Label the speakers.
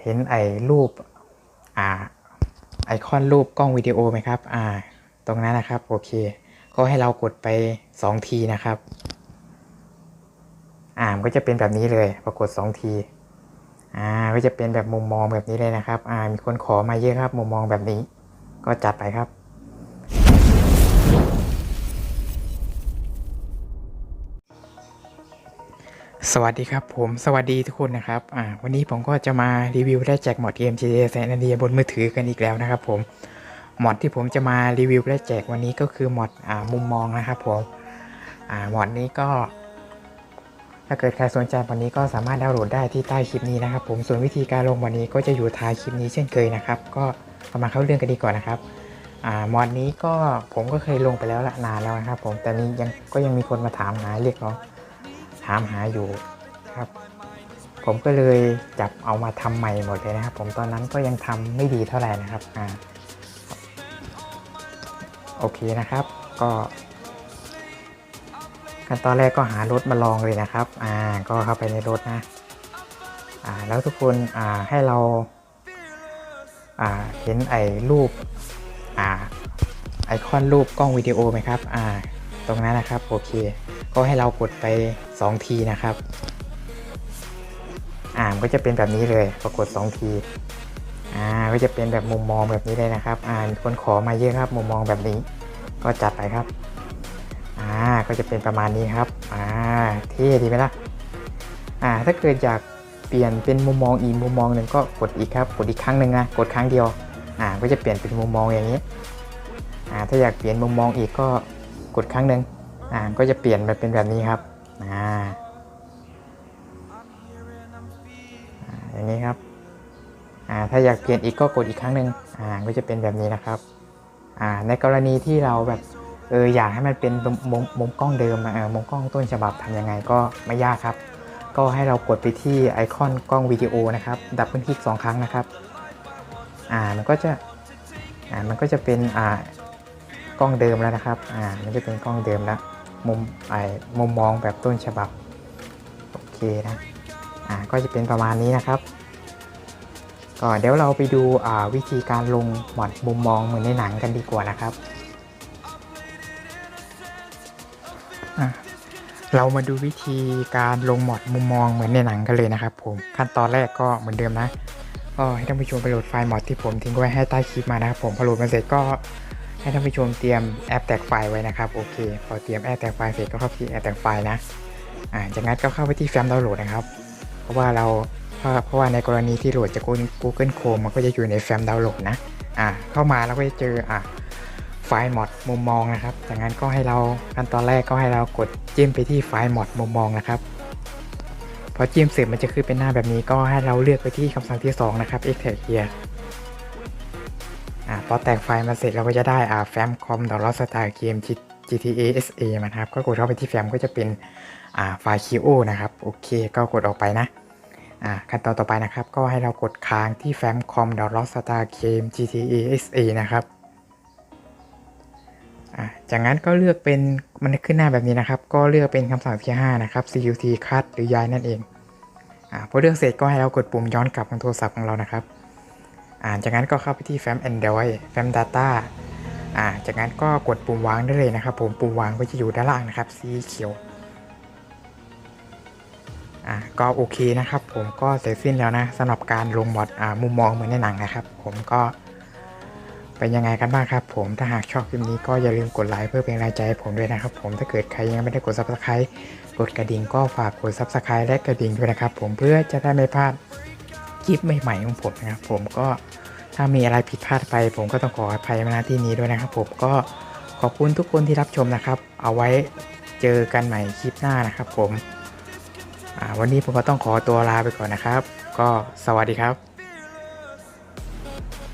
Speaker 1: เห็นไอ้รูปอ่าไอคอนรูปกล้องวิดีโอไหมครับ อ่า ตรงนั้นนะครับ โอเค ก็ให้เรากดไปสองทีนะครับ อ่า มันก็จะเป็นแบบนี้เลย ปรากฏสองที อ่า ก็จะเป็นแบบมุมมองแบบนี้เลยนะครับ อ่า มีคนขอมาเยอะครับ มุมมองแบบนี้ ก็จัดไปครับ สวัสดีครับผมสวัสดีทุกคนนะครับอ่าวันนี้ผมก็จะมารีวิวและแจกหมดเกม GTA San Andreas บนมือถือกันอีกแล้วนะครับผมหมดที่ผมจะมารีวิวและแจกวันนี้ก็คือหมดอ่ามุมมองนะครับผมอ่าหมดนี้ก็ ถ้าเกิดใครสนใจวันนี้ก็สามารถดาวน์โหลดได้ที่ใต้คลิปนี้นะครับผมส่วนวิธีการลงวันนี้ก็จะอยู่ท้ายคลิปนี้เช่นเคยนะครับ ก็เรามาเข้าเรื่องกันดีกว่านะครับอ่ามอดนี้ก็ผมก็เคยลงไปแล้วละนานแล้วนะครับผมแต่นี้ยังก็ยังมีคนมาถามหาเรียกร้อง ถามหาอยู่ครับ ผมก็เลยจับเอามาทำใหม่หมดเลยนะครับ ผมตอนนั้นก็ยังทำไม่ดีเท่าไหร่นะครับอ่าโอเคนะครับ ก็ขั้นตอนแรกก็หารถมาลองเลยนะครับ อ่า ก็เข้าไปในรถนะ อ่า แล้วทุกคน อ่า ให้เรา อ่า เห็นไอ้รูป อ่า ไอคอนรูปกล้องวิดีโอไหมครับ อ่า ตรงนั้นนะครับโอเค ก็ให้เรากดไป 2 ทีนะครับ อ่ามันก็จะเป็นแบบนี้เลยปรากฏ2ทีอ่าก็จะเป็นแบบมุมมองแบบนี้เลยนะครับ อ่ามีคนขอมาเยอะครับ มุมมองแบบนี้ ก็จัดไปครับ อ่าก็จะเป็นประมาณนี้ครับ อ่าเท่ดีไหมล่ะอ่าถ้าเกิดอยากเปลี่ยนเป็นมุมมองอีกมุมมองหนึ่งก็กดอีกครับ กดอีกครั้งหนึ่งนะกดครั้งเดียว อ่าก็จะเปลี่ยนเป็นมุมมองอย่างนี้อ่าถ้าอยากเปลี่ยนมุมมองอีกก็ กดครั้งหนึ่งอ่าก็จะเปลี่ยนมาเป็นแบบนี้ครับอ่าอย่างนี้ครับอ่าถ้าอยากเปลี่ยนอีกก็กดอีกครั้งหนึ่งอ่าก็จะเป็นแบบนี้นะครับอ่าในกรณีที่เราแบบเอออยากให้มันเป็นมุมมุมกล้องเดิมอะเออมุมกล้องต้นฉบับทำยังไงก็ไม่ยากครับ ก็ให้เรากดไปที่ไอคอนกล้องวิดีโอนะครับ ดับเบิลคลิกสองครั้งนะครับอ่ามันก็จะอ่ามันก็จะเป็นอ่า ล้องเดิมแล้วนะครับ อ่ามันจะเป็นกล้องเดิมแล้ว มุมไอ้มุมมองแบบต้นฉบับ โอเคนะ อ่า ก็จะเป็นประมาณนี้นะครับ ก็เดี๋ยวเราไปดูอ่าวิธีการลงหมอดมุมมองเหมือนในหนังกันดีกว่านะครับ อะเรามาดูวิธีการลงหมอดมุมมองเหมือนในหนังกันเลยนะครับผมขั้นตอนแรกก็เหมือนเดิมนะก็ให้ท่านผู้ชมไปโหลดไฟล์หมอดที่ผมทิ้งไว้ให้ใต้คลิปมานะครับผมพอโหลดมาเสร็จก็ ให้ท่านผู้ชมเตรียมแอปแตกไฟล์ไว้นะครับโอเค พอเตรียมแอปแตกไฟล์เสร็จก็เข้าที่แอปแตกไฟล์นะอ่าจากนั้นก็เข้าไปที่แฟ้มดาวน์โหลดนะครับ เพราะว่าเราเพราะเพราะว่าในกรณีที่โหลดจาก Google Chrome มันก็จะอยู่ในแฟ้มดาวน์โหลดนะอ่าเข้ามาเราก็จะเจออ่าไฟล์มอดมุมมองนะครับ จากนั้นก็ให้เราขั้นตอนแรกก็ให้เรากดจิ้มไปที่ไฟล์มอดมุมมองนะครับพอจิ้มเสร็จมันจะขึ้นเป็นหน้าแบบนี้ก็ให้เราเลือกไปที่คำสั่งที่สองนะครับ extract here อ่าพอแตกไฟล์มาเสร็จเราก็จะได้อ่าแฟ้มคอมดอลลาร์สตาร์เกม GTA SA มานะครับ ก็กดเข้าไปที่แฟ้มก็จะเป็นอ่าไฟล์ QO นะครับ โอเค ก็กดออกไปนะอ่าขั้นตอนต่อไปนะครับ ก็ให้เรากดค้างที่แฟ้มคอมดอลลาร์สตาร์เกม GTA SA นะครับจากนั้นก็เลือกเป็นมันขึ้นหน้าแบบนี้นะครับ ก็เลือกเป็นคำสั่งที่5นะครับ CUT cut หรือย้ายนั่นเองอพอเลือกเสร็จก็ให้เรากดปุ่มย้อนกลับของโทรศัพท์ของเรานะครับ อ่าจากนั้นก็เข้าไปที่แฟ้ม Android แฟ้ม Data อ่าจากนั้นก็กดปุ่มวางได้เลยนะครับ ผมปุ่มวางก็จะอยู่ด้านล่างนะครับ สีเขียวอ่าก็โอเคนะครับ ผมก็เสร็จสิ้นแล้วนะสำหรับการลงมอดอ่ามุมมองเหมือนในหนังนะครับ ผมก็เป็นยังไงกันบ้างครับ ผมถ้าหากชอบคลิปนี้ก็อย่าลืมกดไลค์เพื่อเป็นกำลังใจให้ผมด้วยนะครับ ผมถ้าเกิดใครยังไม่ได้กด Subscribe กดกระดิ่งก็ฝากกด Subscribe และกระดิ่งด้วยนะครับ ผมเพื่อจะได้ไม่พลาด คลิปใหม่ๆของผมนะครับ ผมก็ถ้ามีอะไรผิดพลาดไป ผมก็ต้องขออภัยมาณที่นี้ด้วยนะครับ ผมก็ขอบคุณทุกคนที่รับชมนะครับ เอาไว้เจอกันใหม่คลิปหน้านะครับ ผมวันนี้ผมก็ต้องขอตัวลาไปก่อนนะครับ ก็สวัสดีครับ